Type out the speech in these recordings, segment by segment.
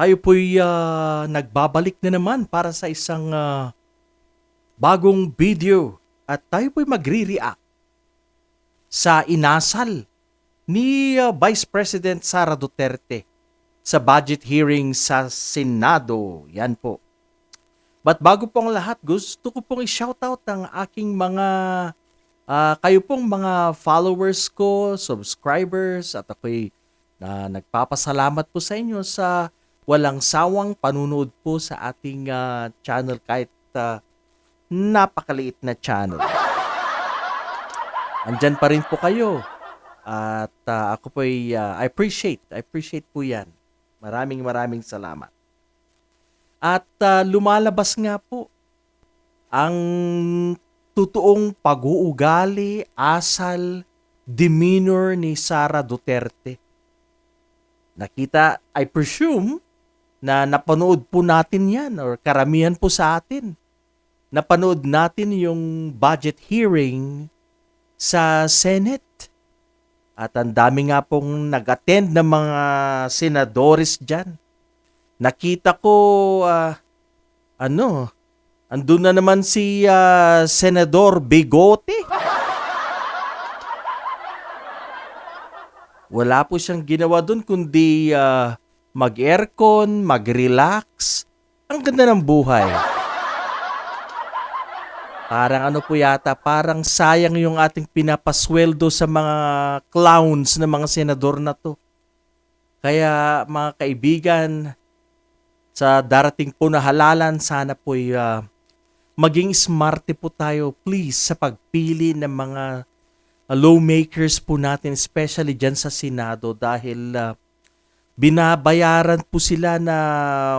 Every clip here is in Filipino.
tayo po'y ah, nagbabalik na naman para sa isang ah, bagong video at tayo po'y magre-react sa inasal ni ah, Vice President Sara Duterte sa budget hearing sa Senado. Yan po. But bago pong lahat, gusto ko pong i-shoutout ang aking mga ah, kayo pong mga followers ko, subscribers at ako'y na nagpapasalamat po sa inyo sa walang sawang panunood po sa ating ah, channel kahit ah, napakaliit na channel. Andyan pa rin po kayo. At ah, ako po ay ah, I appreciate, I appreciate po yan. Maraming maraming salamat. At ah, lumalabas nga po ang totoong pag-uugali, asal, demeanor ni Sara Duterte. Nakita, I presume, na napanood po natin yan or karamihan po sa atin. Napanood natin yung budget hearing sa Senate. At ang dami nga pong nag-attend ng mga senadores dyan. Nakita ko, ah, ano, andun na naman si ah, Senador Bigote. Wala po siyang ginawa dun kundi ah, mag-aircon, mag-relax. Ang ganda ng buhay. Parang ano po yata, parang sayang yung ating pinapasweldo sa mga clowns na mga senador na to. Kaya mga kaibigan, sa darating po na halalan, sana po maging smarte po tayo please sa pagpili ng mga uh, lawmakers po natin, especially dyan sa Senado dahil uh, binabayaran po sila na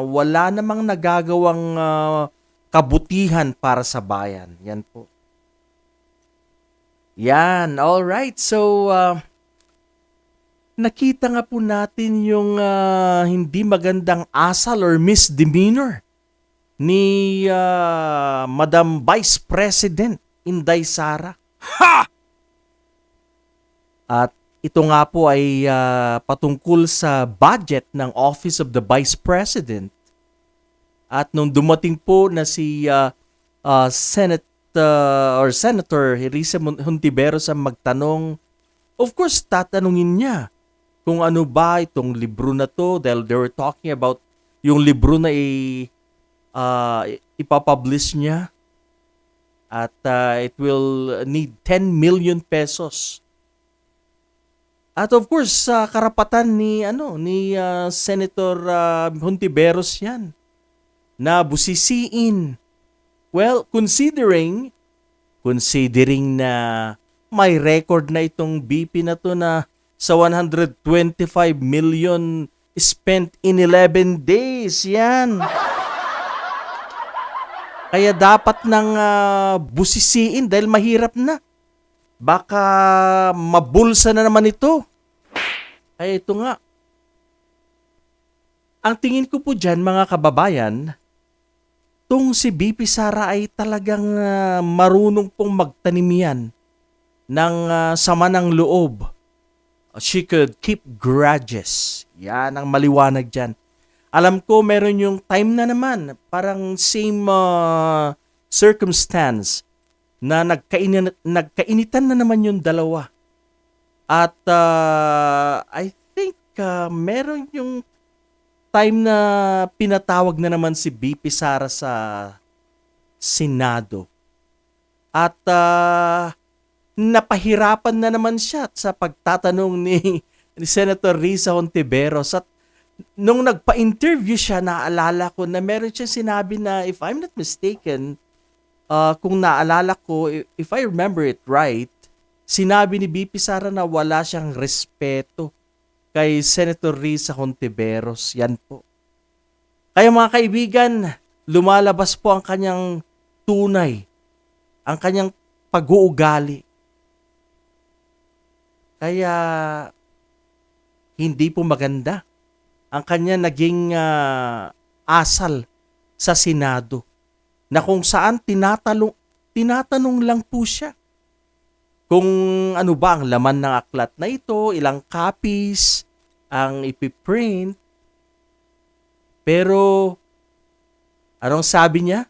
wala namang nagagawang uh, kabutihan para sa bayan. Yan po. Yan, all right. So uh, nakita nga po natin yung uh, hindi magandang asal or misdemeanor ni uh, Madam Vice President Inday Sara. Ha! At ito nga po ay uh, patungkol sa budget ng Office of the Vice President. At nung dumating po na si uh, uh, Senate uh, or Senator Risa Hontiveros ang magtanong, of course tatanungin niya kung ano ba itong libro na to dahil they were talking about yung libro na i, uh, ipapublish niya at uh, it will need 10 million pesos at of course, sa karapatan ni ano ni uh, Senator uh, Hontiveros 'yan na busisiin. Well, considering considering na may record na itong BP na to na sa 125 million spent in 11 days. Yan. Kaya dapat nang uh, busisiin dahil mahirap na. Baka mabulsa na naman ito. Ay ito nga. Ang tingin ko po dyan mga kababayan, tong si BP Sara ay talagang uh, marunong pong magtanim yan ng uh, sama ng loob. She could keep grudges. Yan ang maliwanag dyan. Alam ko meron yung time na naman, parang same uh, circumstance na nagkain nagkainitan na naman yung dalawa. At uh, I think uh, meron yung time na pinatawag na naman si BP Sara sa Senado. At uh, napahirapan na naman siya sa pagtatanong ni, ni Senator Risa Hontiveros at nung nagpa-interview siya, naalala ko na meron siyang sinabi na if I'm not mistaken, uh, kung naalala ko, if I remember it right, sinabi ni BP Sara na wala siyang respeto kay Senator Risa Hontiveros. Yan po. Kaya mga kaibigan, lumalabas po ang kanyang tunay, ang kanyang pag-uugali. Kaya hindi po maganda ang kanya naging uh, asal sa Senado na kung saan tinatalong, tinatanong lang po siya kung ano ba ang laman ng aklat na ito, ilang copies ang ipiprint. Pero, anong sabi niya?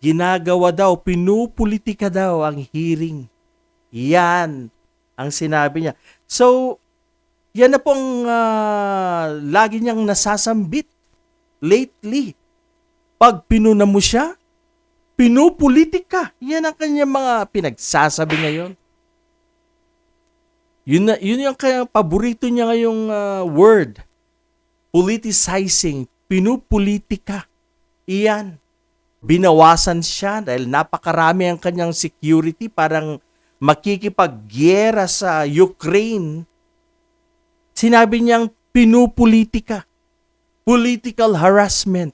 Ginagawa daw, pinupolitika daw ang hearing. Yan ang sinabi niya. So, yan na pong ah, lagi niyang nasasambit lately. Pag pinuna mo siya, pinupolitika. Yan ang kanyang mga pinagsasabi ngayon. Yun, na, yun yung kaya paborito niya ngayong ah, word. Politicizing. Pinupolitika. Iyan. Binawasan siya dahil napakarami ang kanyang security. Parang makikipagyera sa Ukraine. Sinabi niyang pinupolitika. Political harassment.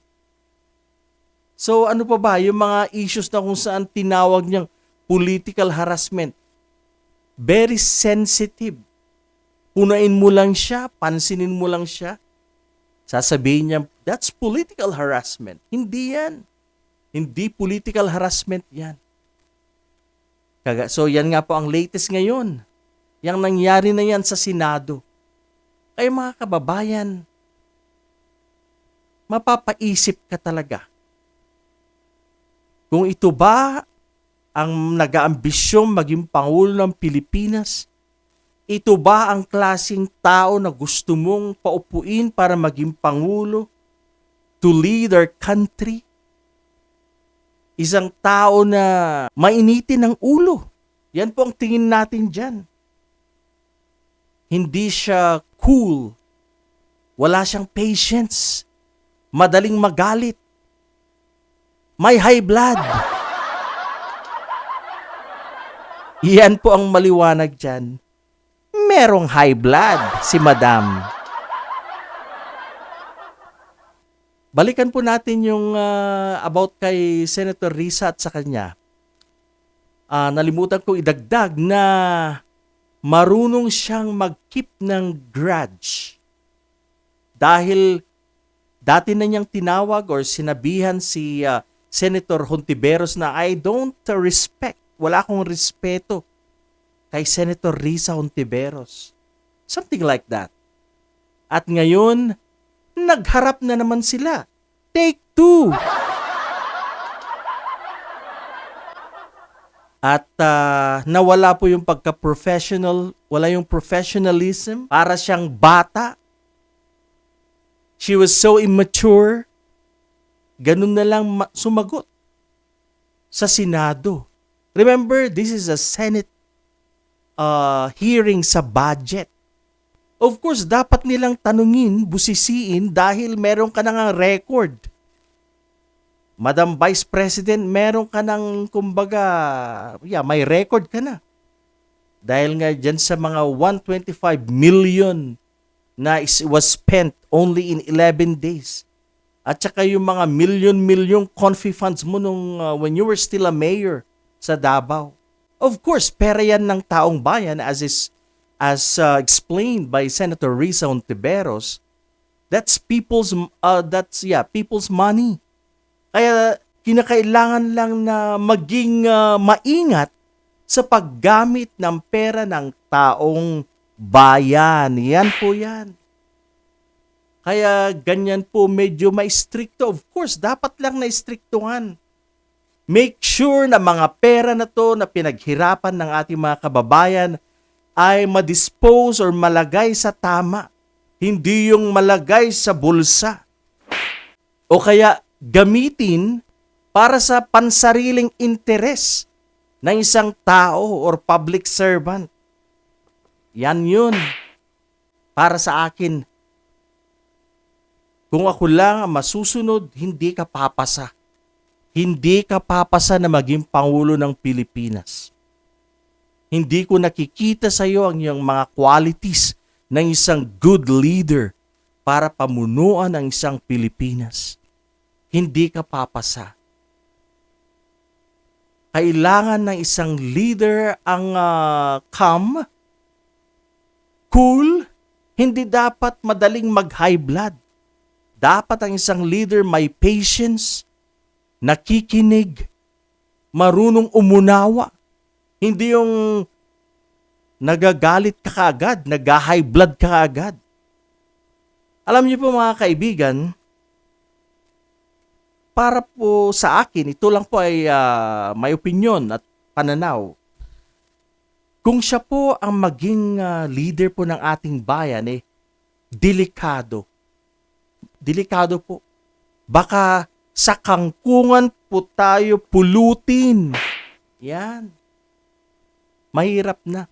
So ano pa ba yung mga issues na kung saan tinawag niyang political harassment? Very sensitive. Punain mo lang siya, pansinin mo lang siya. Sasabihin niya, that's political harassment. Hindi yan. Hindi political harassment yan. Kaga, so yan nga po ang latest ngayon. Yang nangyari na yan sa Senado. Kaya mga kababayan, mapapaisip ka talaga. Kung ito ba ang nag-aambisyong maging Pangulo ng Pilipinas? Ito ba ang klasing tao na gusto mong paupuin para maging Pangulo? To lead our country? Isang tao na mainitin ng ulo. Yan po ang tingin natin dyan. Hindi siya cool. Wala siyang patience. Madaling magalit. May high blood. Yan po ang maliwanag dyan. Merong high blood si Madam. Balikan po natin yung ah, about kay Senator Risa at sa kanya. Ah, nalimutan ko idagdag na marunong siyang mag-keep ng grudge. Dahil dati na niyang tinawag or sinabihan si ah, Senator Hontiveros na I don't uh, respect, wala akong respeto kay Senator Risa Hontiveros. Something like that. At ngayon, nagharap na naman sila. Take two. At ah, nawala po yung pagka-professional, wala yung professionalism, para siyang bata. She was so immature. Ganun na lang ma- sumagot sa Senado. Remember, this is a Senate uh, hearing sa budget. Of course, dapat nilang tanungin, busisiin dahil meron ka na nga record. Madam Vice President, meron ka ng, kumbaga, yeah, may record ka na. Dahil nga dyan sa mga 125 million na was spent only in 11 days. At saka yung mga million-million confi funds mo nung uh, when you were still a mayor sa Davao. Of course, pera yan ng taong bayan as is as uh, explained by Senator Risa Ontiveros. That's people's uh, that's yeah, people's money. Kaya kinakailangan lang na maging uh, maingat sa paggamit ng pera ng taong bayan. Yan po yan. Kaya ganyan po medyo may stricto. Of course, dapat lang na striktuhan. Make sure na mga pera na to na pinaghirapan ng ating mga kababayan ay madispose or malagay sa tama. Hindi yung malagay sa bulsa. O kaya gamitin para sa pansariling interes ng isang tao or public servant. Yan yun. Para sa akin, kung ako lang ang masusunod, hindi ka papasa. Hindi ka papasa na maging Pangulo ng Pilipinas. Hindi ko nakikita sa iyo ang iyong mga qualities ng isang good leader para pamunuan ang isang Pilipinas. Hindi ka papasa. Kailangan ng isang leader ang ah, calm, cool, hindi dapat madaling mag-high blood. Dapat ang isang leader may patience, nakikinig, marunong umunawa. Hindi yung nagagalit ka kaagad, nag-high blood ka kaagad. Alam niyo po mga kaibigan, para po sa akin, ito lang po ay ah, may opinion at pananaw. Kung siya po ang maging ah, leader po ng ating bayan, eh, delikado. Delikado po. Baka sa kangkungan po tayo pulutin. Yan. Mahirap na.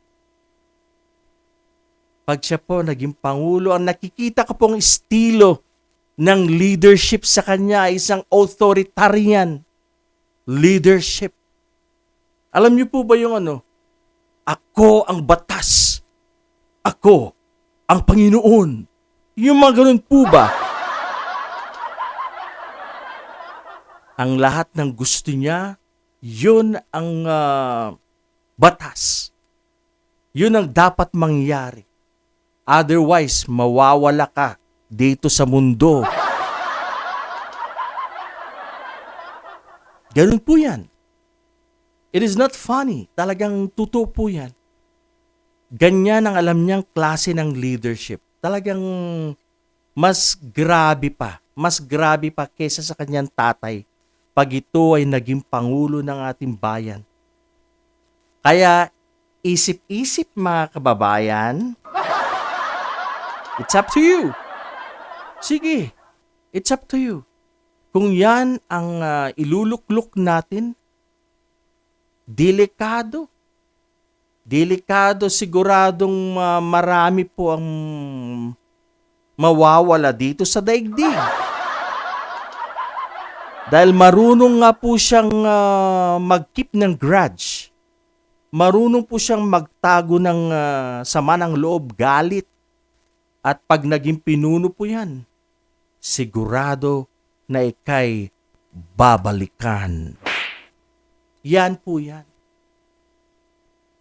Pag siya po naging pangulo, ang nakikita ko pong estilo ng leadership sa kanya ay isang authoritarian leadership. Alam niyo po ba yung ano? Ako ang batas. Ako ang Panginoon. Yung mga ganun po ba? Ang lahat ng gusto niya, yun ang ah, batas. Yun ang dapat mangyari. Otherwise, mawawala ka dito sa mundo. Ganun po yan. It is not funny. Talagang totoo po yan. Ganyan ang alam niyang klase ng leadership. Talagang mas grabe pa. Mas grabe pa kesa sa kanyang tatay pag ito ay naging pangulo ng ating bayan. Kaya isip-isip mga kababayan, it's up to you. Sige, it's up to you. Kung yan ang ah, iluluklok natin, delikado. Delikado, siguradong ah, marami po ang mawawala dito sa daigdig. Dahil marunong nga po siyang ah, mag-keep ng grudge. Marunong po siyang magtago ng ah, sama ng loob, galit. At pag naging pinuno po yan, sigurado na ikay babalikan. Yan po yan.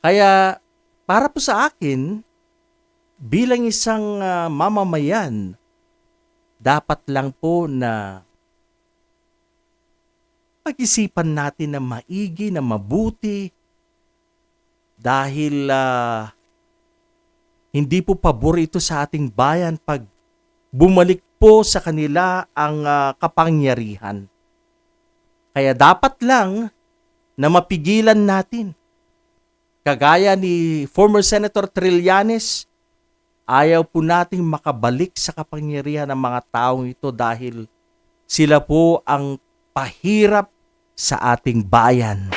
Kaya para po sa akin, bilang isang ah, mamamayan, dapat lang po na pag-isipan natin na maigi, na mabuti, dahil ah, hindi po pabor ito sa ating bayan pag bumalik po sa kanila ang ah, kapangyarihan. Kaya dapat lang na mapigilan natin. Kagaya ni former Senator Trillanes, ayaw po nating makabalik sa kapangyarihan ng mga taong ito dahil sila po ang pahirap sa ating bayan.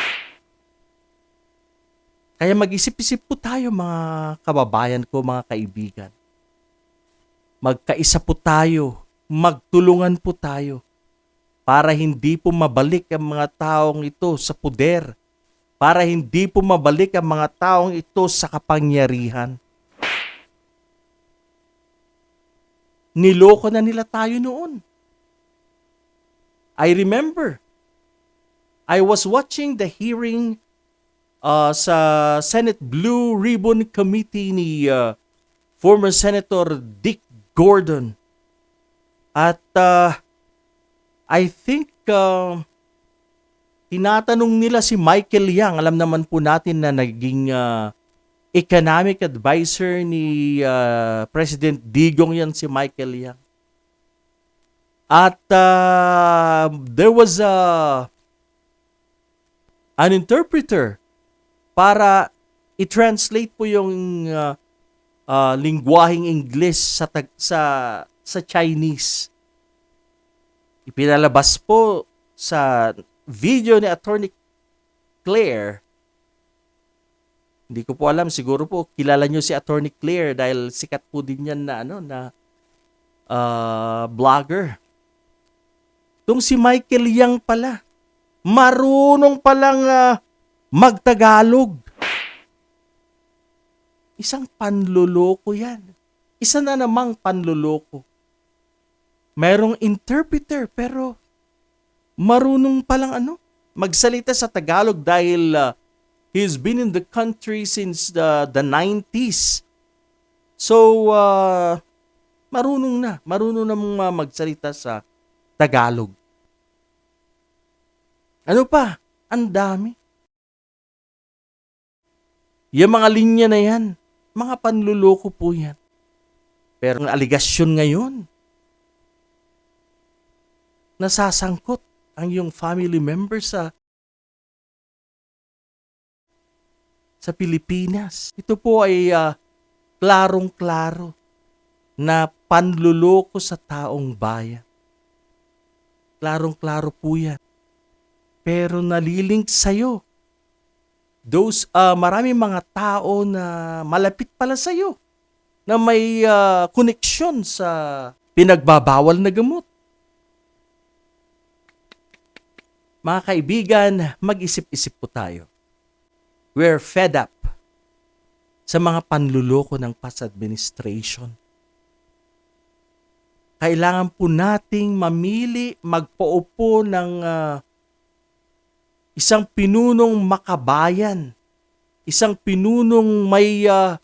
Kaya mag-isip-isip po tayo mga kababayan ko, mga kaibigan. Magkaisa po tayo, magtulungan po tayo para hindi po mabalik ang mga taong ito sa puder, para hindi po mabalik ang mga taong ito sa kapangyarihan. Niloko na nila tayo noon. I remember, I was watching the hearing uh, sa Senate Blue Ribbon Committee ni uh, former Senator Dick Gordon. At uh, I think uh, tinatanong nila si Michael Yang. Alam naman po natin na naging uh, economic advisor ni uh, President Digong yan si Michael Yang. At uh, there was a an interpreter para i-translate po yung uh, uh, lingwaheng Ingles sa tag, sa sa Chinese. Ipinalabas po sa video ni Attorney Claire. Hindi ko po alam, siguro po kilala nyo si Attorney Claire dahil sikat po din yan na ano na uh, vlogger. Itong si Michael Yang pala, marunong palang uh, magtagalog. Isang panluloko yan. Isa na namang panluloko. Merong interpreter pero marunong palang ano, magsalita sa Tagalog dahil uh, he's been in the country since the, the 90s. So, uh, marunong na. Marunong na mong magsalita sa Tagalog. Ano pa? Ang dami. Yung mga linya na yan, mga panluloko po yan. Pero ang aligasyon ngayon, nasasangkot ang iyong family member sa sa Pilipinas. Ito po ay ah, klarong-klaro na panluloko sa taong bayan. Klarong-klaro po yan. Pero nalilink sa'yo. Those, ah, maraming mga tao na malapit pala sa'yo na may ah, koneksyon sa pinagbabawal na gamot. Mga kaibigan, mag-isip-isip po tayo. We're fed up sa mga panluloko ng past administration. Kailangan po nating mamili, magpaupo ng ah, isang pinunong makabayan, isang pinunong may ah,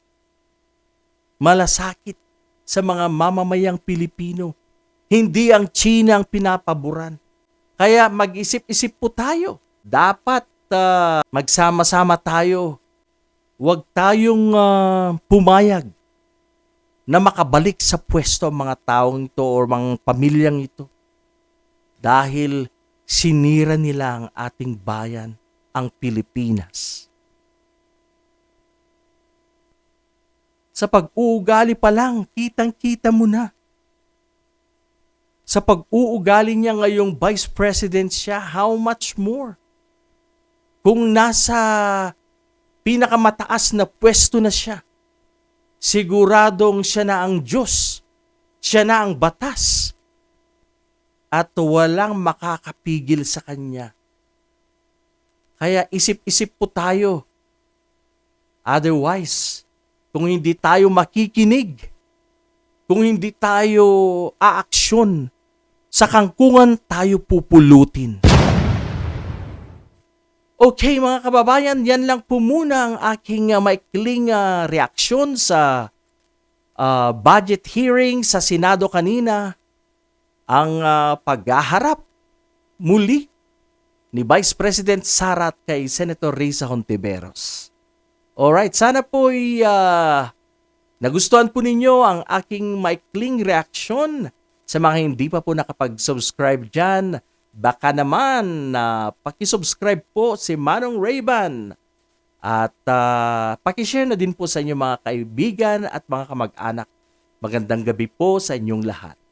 malasakit sa mga mamamayang Pilipino. Hindi ang China ang pinapaboran. Kaya mag-isip-isip po tayo. Dapat ah, magsama-sama tayo. Huwag tayong ah, pumayag na makabalik sa pwesto ang mga taong ito o mga pamilyang ito. Dahil sinira nila ang ating bayan, ang Pilipinas. Sa pag-uugali pa lang, kitang-kita mo na. Sa pag-uugali niya ngayong vice president siya, how much more? Kung nasa pinakamataas na pwesto na siya, siguradong siya na ang Diyos, siya na ang batas, at walang makakapigil sa kanya. Kaya isip-isip po tayo. Otherwise, kung hindi tayo makikinig, kung hindi tayo aaksyon, sa kangkungan tayo pupulutin. Okay mga kababayan, yan lang po muna ang aking uh, maikling uh, reaksyon sa uh, budget hearing sa Senado kanina. Ang uh, paghaharap muli ni Vice President Sara at kay Senator Risa Hontiveros. Alright, sana po uh, nagustuhan po ninyo ang aking maikling reaksyon sa mga hindi pa po nakapag-subscribe dyan. Baka naman na pakisubscribe po si Manong Rayban at uh, pakishare na din po sa inyong mga kaibigan at mga kamag-anak. Magandang gabi po sa inyong lahat.